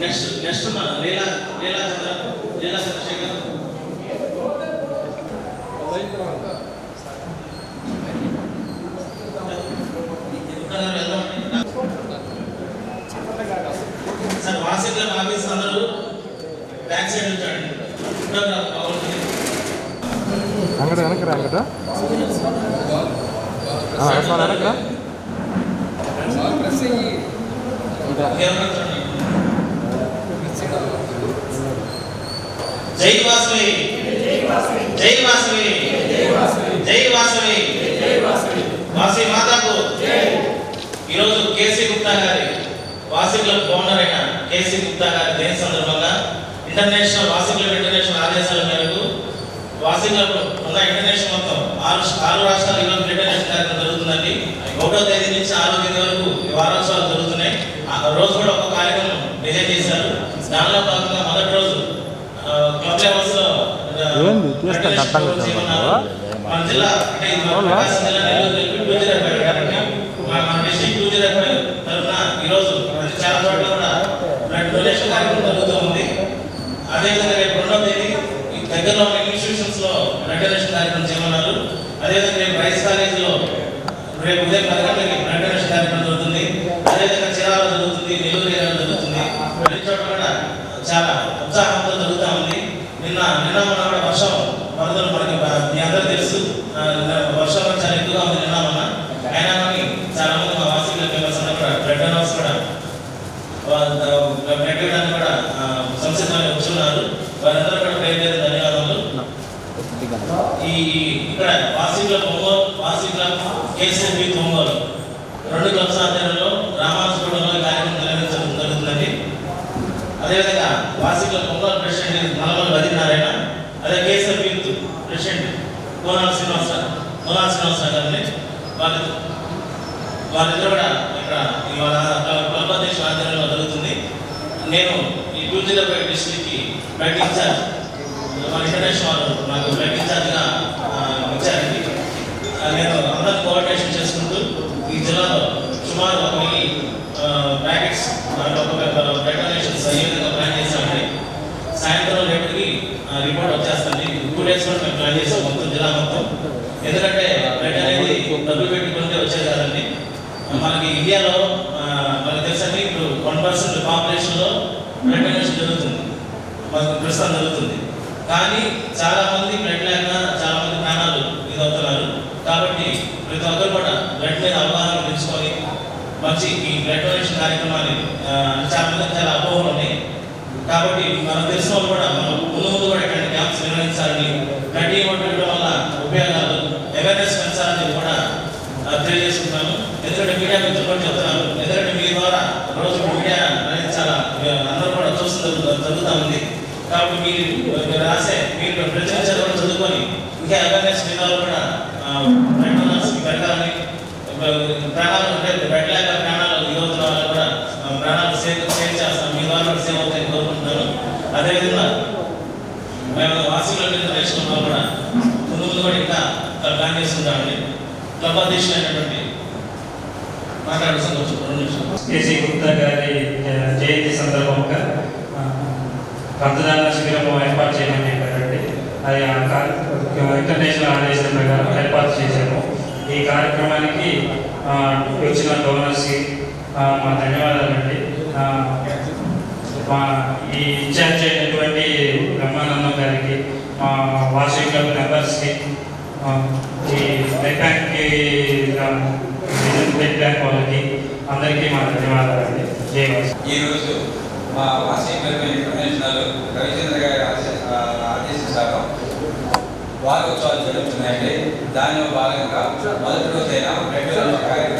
Next next మన Leela Leela Chandra Leela Chandrasekhar. Sir office అందరూ back side ఉంచండి వెనకరా సార్ వెనకరా. జై వాసవి జై వాసవి జై వాసవి వాసవి మాతాకు ఈరోజు కేసీ గుప్తా గారి వాసి క్లబ్ ఫౌండర్ అయిన కేసీ గుప్తా గారి దేని సందర్భంగా ఇంటర్నేషనల్ వాసి క్లబ్ ఇంటర్నేషనల్ ఆదేశాల మేరకు వాసి క్లబ్ ఉన్న ఇంటర్నేషనల్ మొత్తం ఆరు ఆరు రాష్ట్రాలు ఈరోజు ఇంటర్నేషనల్ కార్యక్రమం జరుగుతుందండి. ఒకటో తేదీ నుంచి ఆరో తేదీ వరకు ఈ వారోత్సవాలు జరుగుతున్నాయి. ఆ రోజు కూడా ఒక కార్యక్రమం డిజైన్ చేశారు. దానిలో భాగంగా మొదటి రోజు ఆ, క్లబ్ లెవెల్స్లో ఆ, ఏంది? అర్థం ఈరోజు చాలా కూడా జరుగుతూ ఉంది అదేవిధంగా రేపు రెండవ తేదీ దగ్గరలో ఉన్న ఇన్స్టిట్యూషన్స్లో బ్లడ్ డొనేషన్ కార్యక్రమం చేయమన్నారు అదేవిధంగా రేపు రైస్ కాలేజ్లో రేపు ఉదయం పది గంటలకి బ్లడ్ డొనేషన్ కార్యక్రమం జరుగుతుంది అదేవిధంగా చిరాల జరుగుతుంది నెల్లూరు ఏరియా జరుగుతుంది అన్ని చోట కూడా చాలా ఉత్సాహంతో జరుగుతూ ఉంది నిన్న నిన్న కూడా వర్షం వరదలు మనకి బా- మీ అందరికీ తెలుసు ఆ, వర్షం కూడా చాలా ఎక్కువగా ఉంది నిన్న మొన్న అయినా కానీ చాలా మంది మా వాసీల మెంబర్స్ అందరూ కూడా బ్లడ్ డొనర్స్ కూడా బ్లడ్ ఇవ్వడానికి కూడా ఆ, సంసిద్ధంగా వచ్చున్నారు వారందరూ కూడా పేరు పేరు ధన్యవాదాలు ఈ ఇక్కడ పొంగోలు ఒంగోలు వాసీల పొంగోలు రెండు క్లబ్స్ ఆధ్వర్యంలో రామానుజగూడలో కార్యక్రమం నిర్వహించడం జరుగుతుందండి. అదేవిధంగా వాసీల పొంగోలు ప్రెసిడెంట్ నల్లమల్లి బదినారాయణ అదే కేసీఎంపీ ప్రెసిడెంట్ కోనాల శ్రీనివాస కోనాల శ్రీనివాస గారిని వారి వారిద్దరు కూడా ఇక్కడ ఇవాళ క్లబ్ అధ్యక్షుల ఆధ్వర్యంలో జరుగుతుంది. నేను ఈ టూ డిస్ట్రిక్ట్కి బ్లడ్ ఇన్ఛార్జ్ ఇంటర్నేషనల్ వాళ్ళు నాకు బ్లడ్ ఇన్ఛార్జ్గా ఇచ్చారండి. నేను అందరిని కోఆర్డినేషన్ చేసుకుంటూ ఈ జిల్లాలో సుమారు ఒక వెయ్యి ప్యాకెట్స్ ఒక డెకరేషన్స్ అయ్యే విధంగా ప్లాన్ చేశామండి. సాయంత్రం రేపటికి రిపోర్ట్ వచ్చేస్తుంది. టూ డేస్లో మేము ప్లాన్ చేసాం మొత్తం జిల్లా మొత్తం. ఎందుకంటే బ్లడ్ అనేది డబ్బులు పెట్టుకుంటే వచ్చేది కాదండి. మనకి ఇండియాలో మనకు తెలుసండి ఇప్పుడు వన్ పర్సెంట్ పాపులేషన్లో బ్లడ్ డొనేషన్ జరుగుతుంది. మనకు ప్రస్తుతం జరుగుతుంది. కానీ చాలామంది బ్లడ్ లేక చాలా మంది ప్రాణాలు ఇదవుతున్నారు కాబట్టి ప్రతి ఒక్కరు కూడా బ్లడ్ మీద అవగాహన పెంచుకొని మంచి ఈ బ్లడ్ డొనేషన్ కార్యక్రమాన్ని చాలా మంది చాలా అపోహలు ఉన్నాయి. కాబట్టి మనం తెలిసిన వాళ్ళు కూడా మనం ముందు ముందు కూడా ఇట్లాంటి క్యాంప్స్ నిర్వహించాలని బ్లడ్ ఇవ్వడం వల్ల ఉపయోగాలు అవేర్నెస్ పెంచాలని కూడా తెలియజేస్తున్నాను ఎందుకంటే మీడియా మిత్రులు కూడా చెప్తున్నాను ఎందుకంటే మీ ద్వారా రోజు మీడియా అనేది చాలా అందరూ కూడా చూస్తుంది జరుగుతూ ఉంది. కాబట్టి మీరు రాసే మీరు ప్రచురించారు కూడా చదువుకొని ఇంకా అవేర్నెస్ మీద కూడా పెట్టాలని ప్రాణాలు అంటే పెట్టలేక సేవ్ అవుతాయని కోరుకుంటున్నాను అదేవిధంగా మేము వాసీలో నేర్చుకున్నాం కూడా ముందు కూడా ఇంకా ప్లాన్ చేస్తుంటామండి క్లబ్ అధ్యక్షులైనటువంటి మాట్లాడాల్సిన కొంచెం కేసీ గుప్తా గారి జయంతి సందర్భంగా రక్తదాన శిబిరం ఏర్పాటు చేయమని చెప్పారండి. అది ఇంటర్నేషనల్ ఆదేశం ప్రకారం ఏర్పాటు చేశాము. ఈ కార్యక్రమానికి వచ్చిన డోనర్స్కి మా ధన్యవాదాలండి. మా ఈ ఇన్ఛార్జ్ అయినటువంటి బ్రహ్మానందం గారికి మా వార్షిక క్లబ్ మెంబర్స్కి ఈ బ్యాంక్కి బ్లడ్ బ్యాంక్ వాళ్ళకి అందరికీ మా ధన్యవాదాలండి. జై వాసు. ఈరోజు మా వాసీపల్లి ఇంటర్నేషనల్ రవిచంద్ర గారి ఆదేశించారు. వారోత్సవాలు జరుగుతున్నాయండి. దానిలో భాగంగా మొదటి రోజైన బ్లడ్ కార్యక్రమం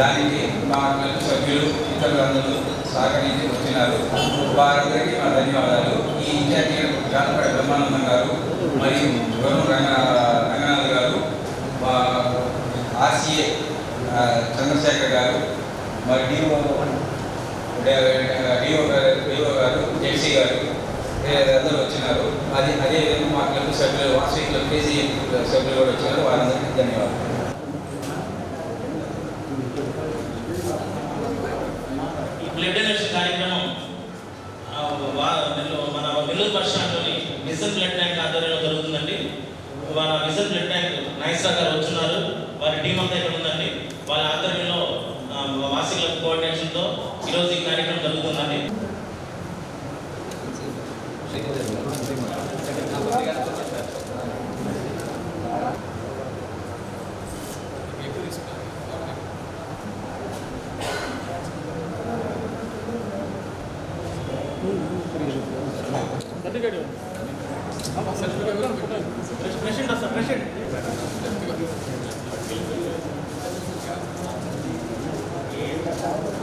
దానికి మా క్లబ్ సభ్యులు ఇతరులందరూ సహకరించి వచ్చినారు. వారందరికీ మా ధన్యవాదాలు. ఈ ఇన్ఛార్జి జానపడ బ్రహ్మానందం గారు మరియు వరుణ్ రంగ రంగనాథ్ గారు మా ఆర్సీఏ చంద్రశేఖర్ గారు మరి DO DO garu DO garu ZC garu అందరూ వచ్చినారు. అది అదే మా క్లబ్ సభ్యులు వాసవి క్లబ్ కేసీ సభ్యులు కూడా వచ్చినారు. వారందరికీ ధన్యవాదాలు. ఈ కార్యక్రమం మన నెల్లూరు బస్ స్టాండ్లోని విజన్ బ్లడ్ ట్యాంక్ ఆధ్వర్యంలో జరుగుతుందండి. మన విజన్ బ్లడ్ ట్యాంక్ నైసా గారు వచ్చున్నారు. వారి టీం అంతా ఇక్కడ ఉందండి. వాళ్ళ ఆధ్వర్యంలో ఆ, కోఆర్డినేషన్తో ఈరోజు ఈ కార్యక్రమం జరుగుతుందండి.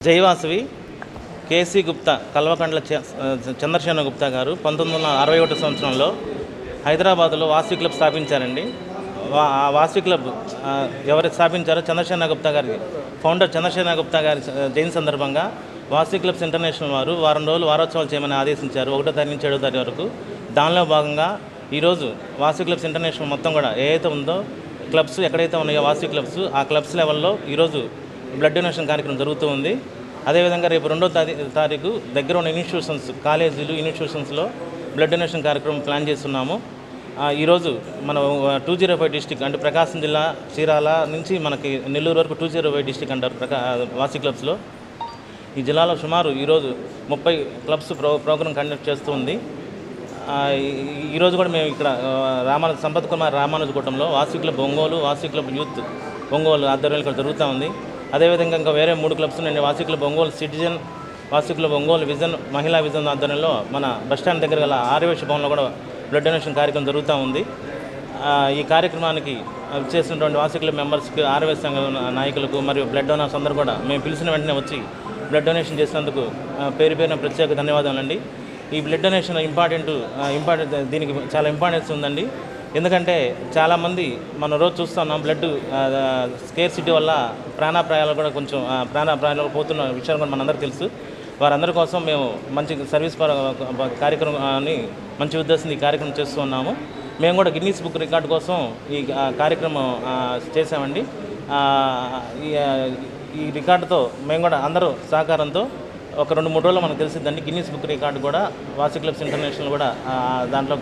జయవాసవి కేసీ గుప్తా కల్వకండ్ల చ- గుప్తా గారు పంతొమ్మిది వందల అరవై ఒకటి సంవత్సరంలో హైదరాబాద్లో వాసవి క్లబ్ స్థాపించారండి. వా- ఆ వాసవి క్లబ్ ఎవరు స్థాపించారో చంద్రశేన గుప్తా గారి ఫౌండర్ చంద్రశేన గుప్తా గారి ఆ, జయంతి సందర్భంగా వాసవి క్లబ్స్ ఇంటర్నేషనల్ వారు వారం రోజులు వారోత్సవాలు చేయమని ఆదేశించారు ఒకటో తారీఖు నుంచి ఏడో తారీఖు వరకు. దానిలో భాగంగా ఈరోజు వాసవి క్లబ్స్ ఇంటర్నేషనల్ మొత్తం కూడా ఏదైతే ఉందో క్లబ్స్ ఎక్కడైతే ఉన్నాయో వాసవి క్లబ్స్ ఆ క్లబ్స్ లెవెల్లో ఈరోజు బ్లడ్ డొనేషన్ కార్యక్రమం జరుగుతూ ఉంది. అదేవిధంగా రేపు రెండో తారీ తారీఖు దగ్గర ఉన్న ఇన్స్టిట్యూషన్స్ కాలేజీలు ఇన్స్టిట్యూషన్స్లో బ్లడ్ డొనేషన్ కార్యక్రమం ప్లాన్ చేస్తున్నాము. ఈరోజు మన టూ జీరో ఫైవ్ డిస్టిక్ అంటే ప్రకాశం జిల్లా చీరాల నుంచి మనకి నెల్లూరు వరకు టూ జీరో ఫైవ్ డిస్టిక్ అంటారు ప్రకా వాసి క్లబ్స్లో ఈ జిల్లాలో సుమారు ఈరోజు ముప్పై క్లబ్స్ ప్రో ప్రోగ్రామ్ కండక్ట్ చేస్తూ ఉంది. ఈరోజు కూడా మేము ఇక్కడ రామాను సంపత్ కుమార్ రామానుజగూటంలో వాసి క్లబ్ ఒంగోలు వాసి క్లబ్ యూత్ ఒంగోలు ఆధ్వర్యంలో ఇక్కడ జరుగుతూ ఉంది. అదేవిధంగా ఇంకా వేరే మూడు క్లబ్స్ నేను వాసి క్లబ్ ఒంగోలు సిటిజన్ వాసి క్లబ్ ఒంగోలు విజన్ మహిళా విజన్ ఆధ్వర్యంలో మన బస్టాండ్ దగ్గర గల ఆర్యవేశ భవన్లో కూడా బ్లడ్ డొనేషన్ కార్యక్రమం జరుగుతూ ఉంది. ఈ కార్యక్రమానికి చేసినటువంటి వాసి క్లబ్ మెంబర్స్కి ఆర్యవేశ సంఘ నాయకులకు మరియు బ్లడ్ డోనర్స్ అందరూ కూడా మేము పిలిచిన వెంటనే వచ్చి బ్లడ్ డొనేషన్ చేసినందుకు పేరు పేరున ప్రత్యేక ధన్యవాదాలండి. ఈ బ్లడ్ డొనేషన్ ఇంపార్టెంట్ ఇంపార్టెంట్ దీనికి చాలా ఇంపార్టెన్స్ ఉందండి. ఎందుకంటే చాలామంది మనం రోజు చూస్తున్నాం బ్లడ్ స్కేర్ సిటీ వల్ల ప్రాణాప్రాయాలు కూడా కొంచెం ప్రాణాప్రాయాలు పోతున్న విషయాలు కూడా మనందరూ తెలుసు. వారందరి కోసం మేము మంచి సర్వీస్ కార్యక్రమాన్ని మంచి ఉద్దేశం ఈ కార్యక్రమం చేస్తూ ఉన్నాము. మేము కూడా గిన్నీస్ బుక్ రికార్డు కోసం ఈ కార్యక్రమం చేసామండి ఈ రికార్డుతో మేము కూడా అందరూ సహకారంతో ఒక రెండు మూడు రోజులు మనకు తెలిసిందండి గిన్నీస్ బుక్ రికార్డు కూడా వాసి క్లబ్స్ ఇంటర్నేషనల్ కూడా దాంట్లో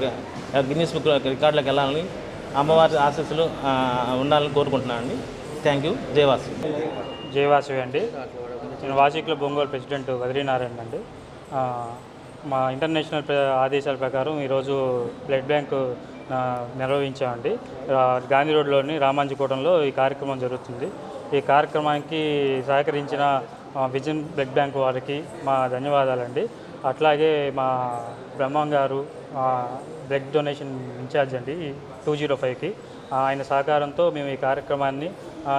గిన్నీస్ బుక్ రికార్డులోకి వెళ్ళాలని అమ్మవారి ఆశస్సులు ఉండాలని కోరుకుంటున్నాను అండి థ్యాంక్ యూ జయవాసి జయవాసవి అండి. నేను వాసీ క్లబ్ ఒంగోలు ప్రెసిడెంట్ వదిలినారాయణ అండి. మా ఇంటర్నేషనల్ ఆదేశాల ప్రకారం ఈరోజు బ్లడ్ బ్యాంకు నిర్వహించామండి. గాంధీ రోడ్లోని రామాంజీకూటంలో ఈ కార్యక్రమం జరుగుతుంది. ఈ కార్యక్రమానికి సహకరించిన విజన్ బ్లడ్ బ్యాంక్ వారికి మా ధన్యవాదాలండి. అట్లాగే మా బ్రహ్మం గారు బ్లడ్ డొనేషన్ ఇన్ఛార్జ్ అండి టూ జీరో ఫైవ్కి. ఆయన సహకారంతో మేము ఈ కార్యక్రమాన్ని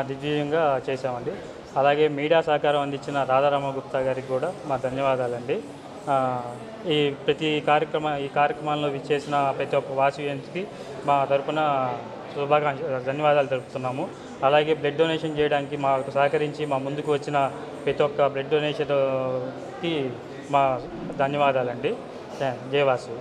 దిగ్విజయంగా చేశామండి. అలాగే మీడియా సహకారం అందించిన రాధారామ గుప్తా గారికి కూడా మా ధన్యవాదాలండి. ఈ ప్రతి కార్యక్రమ ఈ కార్యక్రమాల్లో విచ్చేసిన ప్రతి ఒక్క వాసియన్స్కి మా తరపున శుభాకాంక్ష ధన్యవాదాలు తెలుపుతున్నాము. అలాగే బ్లడ్ డొనేషన్ చేయడానికి మాకు సహకరించి మా ముందుకు వచ్చిన ప్రతి ఒక్క బ్లడ్ డొనేషన్కి మా ధన్యవాదాలండి. జయవాసు